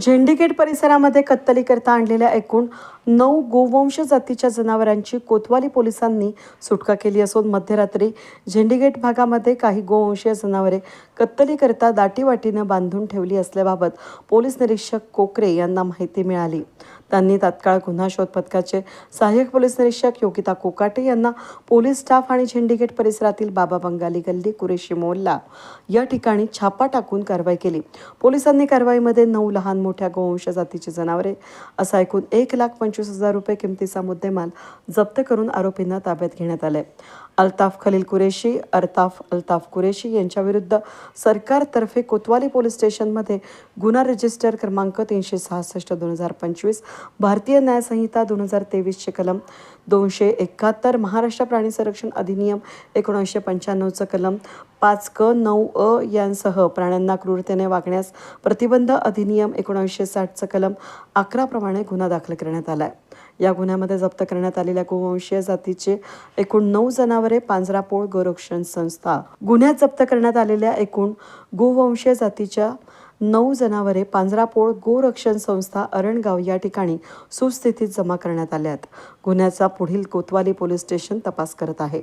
झेंडीगेट परिसरामध्ये कत्तलीकरता आणलेल्या एकूण नऊ गोवंश जातीच्या जनावरांची कोतवाली पोलिसांनी सुटका केली असून मध्यरात्री झेंडीगेट भागामध्ये काही गोवंशीय जनावरे कत्तलीकरिता दाटीवाटीनं बांधून ठेवली असल्याबाबत पोलीस निरीक्षक कोकरे यांना माहिती मिळाली. त्यांनी तात्काळ गुन्हा शोध पथकाचे सहाय्यक पोलीस निरीक्षक योगिता कोकाटे यांना पोलीस स्टाफ आणि झेंडीगेट परिसरातील बाबा बंगाली गल्ली कुरेशी मोहल्ला या ठिकाणी छापा टाकून कारवाई केली. पोलिसांनी कारवाईमध्ये नऊ लहान मोठ्या गोवंश जातीची जनावरे असा एकूण एक लाख पंचवीस हजार रुपये किमतीचा मुद्देमाल जप्त करून आरोपींना ताब्यात घेण्यात आले. अल्ताफ खलील कुरेशी अल्ताफ अल्ताफ कुरेशी यांच्याविरुद्ध सरकारतर्फे कोतवाली पोलीस स्टेशनमध्ये गुन्हा रजिस्टर क्रमांक तीनशे सहासष्ट दोन हजार पंचवीस भारतीय न्यायसंहिता दोन हजार तेवीसचे कलम दोनशे एकाहत्तर महाराष्ट्र प्राणी संरक्षण अधिनियम एकोणीसशे पंच्याण्णवचं कलम पाच क नऊ अ यांसह प्राण्यांना क्रूरतेने वागण्यास प्रतिबंध अधिनियम एकोणीसशे साठचं कलम अकराप्रमाणे गुन्हा दाखल करण्यात आला या गुन्ह्यामध्ये जप्त करण्यात आलेल्या गोवंशीय जातीचे एकूण नऊ जनावरे पांजरापोळ गोरक्षण संस्था. गुन्ह्यात जप्त करण्यात आलेल्या एकूण गोवंशीय जातीच्या नऊ जनावरे पांजरापोळ गोरक्षण संस्था अरणगाव या ठिकाणी सुस्थितीत जमा करण्यात आल्यात. गुन्ह्याचा पुढील कोतवाली पोलीस स्टेशन तपास करत आहे.